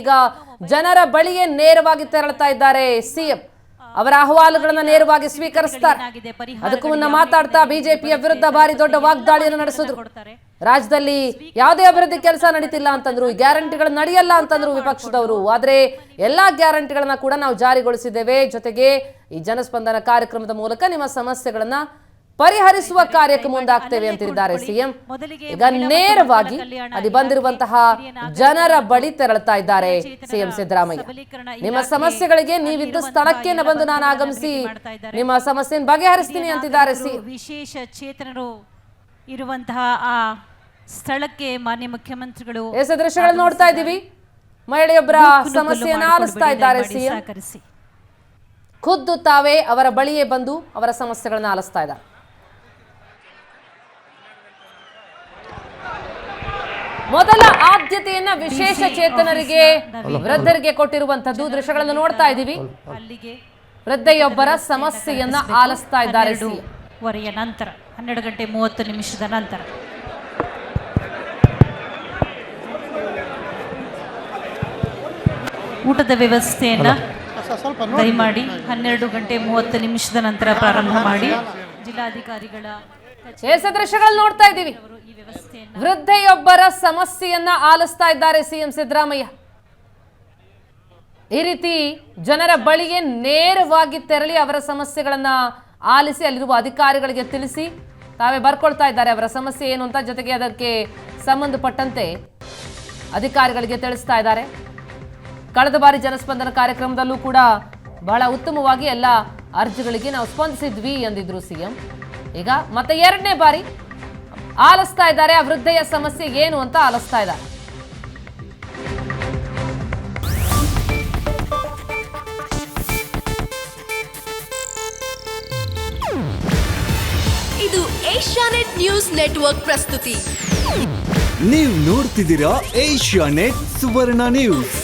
ಈಗ ಜನರ ಬಳಿಯೇ ನೇರವಾಗಿ ತೆರಳ್ತಾ ಇದ್ದಾರೆ ಸಿಎಂ. ಅವರ ಅಹವಾಲುಗಳನ್ನು ನೇರವಾಗಿ ಸ್ವೀಕರಿಸ್ತಾರೆ. ಅದಕ್ಕೂ ಮುನ್ನ ಮಾತಾಡ್ತಾ ಬಿಜೆಪಿಯ ವಿರುದ್ಧ ಭಾರಿ ದೊಡ್ಡ ವಾಗ್ದಾಳಿಯನ್ನು ನಡೆಸಿದ್ರು. ರಾಜ್ಯದಲ್ಲಿ ಯಾವುದೇ ಅಭಿವೃದ್ಧಿ ಕೆಲಸ ನಡೀತಿಲ್ಲ ಅಂತಂದ್ರು ಗ್ಯಾರಂಟಿಗಳು ನಡೆಯಲ್ಲ ಅಂತಂದ್ರು ವಿಪಕ್ಷದವರು. ಆದ್ರೆ ಎಲ್ಲಾ ಗ್ಯಾರಂಟಿಗಳನ್ನ ಕೂಡ ನಾವು ಜಾರಿಗೊಳಿಸಿದ್ದೇವೆ. ಜೊತೆಗೆ ಈ ಜನಸ್ಪಂದನ ಕಾರ್ಯಕ್ರಮದ ಮೂಲಕ ನಿಮ್ಮ ಸಮಸ್ಯೆಗಳನ್ನ ಪರಿಹರಿಸುವ ಕಾರ್ಯಕ್ಕೆ ಮುಂದಾಗ್ತೇವೆ ಅಂತಿದ್ದಾರೆ ಸಿಎಂ. ಈಗ ನೇರವಾಗಿ ಅಲ್ಲಿ ಬಂದಿರುವಂತಹ ಜನರ ಬಳಿ ತೆರಳುತ್ತಾ ಇದ್ದಾರೆ ಸಿಎಂ ಸಿದ್ದರಾಮಯ್ಯ. ನಿಮ್ಮ ಸಮಸ್ಯೆಗಳಿಗೆ ನೀವಿದ್ದ ಸ್ಥಳಕ್ಕೆ ಬಂದು ನಾನು ಆಗಮಿಸಿ ನಿಮ್ಮ ಸಮಸ್ಯೆಯನ್ನು ಬಗೆಹರಿಸ್ತೀನಿ ಅಂತಿದ್ದಾರೆ ಸಿ ವಿಶೇಷ ಚೇತನರು ಇರುವಂತಹ ಆ ಸ್ಥಳಕ್ಕೆ ಮಾನ್ಯ ಮುಖ್ಯಮಂತ್ರಿಗಳು ಎಸ್ ದೃಶ್ಯಗಳನ್ನು ನೋಡ್ತಾ ಇದ್ದೀವಿ. ಮಹಿಳೆಯೊಬ್ಬರ ಸಮಸ್ಯೆಯನ್ನು ಆಲಿಸ್ತಾ ಇದ್ದಾರೆ ಸಿಎಂ. ಖುದ್ದು ತಾವೇ ಅವರ ಬಳಿಯೇ ಬಂದು ಅವರ ಸಮಸ್ಯೆಗಳನ್ನು ಆಲಿಸ್ತಾ ಇದ್ದಾರೆ. ಮೊದಲ ಆದ್ಯತೆಯನ್ನ ವಿಶೇಷ ಚೇತನರಿಗೆ ವೃದ್ಧರಿಗೆ ಕೊಟ್ಟಿರುವಂತದ್ದು ದೃಶ್ಯಗಳನ್ನು ನೋಡ್ತಾ ಇದ್ದೀವಿ. ಅಲ್ಲಿಗೆ ವೃದ್ಧೆಯೊಬ್ಬರ ಸಮಸ್ಯೆಯನ್ನ ಆಲಿಸ್ತಾ ಇದ್ದಾರೆ. ವರೆಯ ನಂತರ ಹನ್ನೆರಡು ಗಂಟೆ ಮೂವತ್ತು ನಿಮಿಷದ ನಂತರ. ಊಟದ ವ್ಯವಸ್ಥೆಯನ್ನ ದಯಮಾಡಿ ಹನ್ನೆರಡು ಗಂಟೆ ಮೂವತ್ತು ನಿಮಿಷದ ನಂತರ ಪ್ರಾರಂಭ ಮಾಡಿ. ಜಿಲ್ಲಾಧಿಕಾರಿಗಳ ಚೇಸ ದೃಶ್ಯಗಳು ನೋಡ್ತಾ ಇದ್ದೀವಿ. ವೃದ್ಧೆಯೊಬ್ಬರ ಸಮಸ್ಯೆಯನ್ನ ಆಲಿಸ್ತಾ ಇದ್ದಾರೆ ಸಿಎಂ ಸಿದ್ದರಾಮಯ್ಯ. ಈ ರೀತಿ ಜನರ ಬಳಿಗೆ ನೇರವಾಗಿ ತೆರಳಿ ಅವರ ಸಮಸ್ಯೆಗಳನ್ನ ಆಲಿಸಿ ಅಲ್ಲಿರುವ ಅಧಿಕಾರಿಗಳಿಗೆ ತಿಳಿಸಿ ತಾವೇ ಬರ್ಕೊಳ್ತಾ ಇದ್ದಾರೆ. ಅವರ ಸಮಸ್ಯೆ ಏನು ಅಂತ ಜೊತೆಗೆ ಅದಕ್ಕೆ ಸಂಬಂಧಪಟ್ಟಂತೆ ಅಧಿಕಾರಿಗಳಿಗೆ ತಿಳಿಸ್ತಾ ಇದ್ದಾರೆ. ಕಳೆದ ಬಾರಿ ಜನಸ್ಪಂದನ ಕಾರ್ಯಕ್ರಮದಲ್ಲೂ ಕೂಡ ಬಹಳ ಉತ್ತಮವಾಗಿ ಎಲ್ಲ ಅರ್ಜಿಗಳಿಗೆ ನಾವು ಸ್ಪಂದಿಸಿದ್ವಿ ಎಂದಿದ್ರು ಸಿಎಂ ಈಗ ಮತ್ತೆ ಎರಡನೇ ಬಾರಿ ಆಲಿಸ್ತಾ ಇದ್ದಾರೆ ಆ ವೃದ್ಧೆಯ ಸಮಸ್ಯೆ ಏನು ಅಂತ ಆಲಿಸ್ತಾ ಇದ್ದಾರೆ. ಇದು ಏಷ್ಯಾನೆಟ್ ನ್ಯೂಸ್ ನೆಟ್ವರ್ಕ್ ಪ್ರಸ್ತುತಿ. ನೀವು ನೋಡ್ತಿದ್ದೀರಾ ಏಷ್ಯಾ ನೆಟ್ ಸುವರ್ಣ ನ್ಯೂಸ್.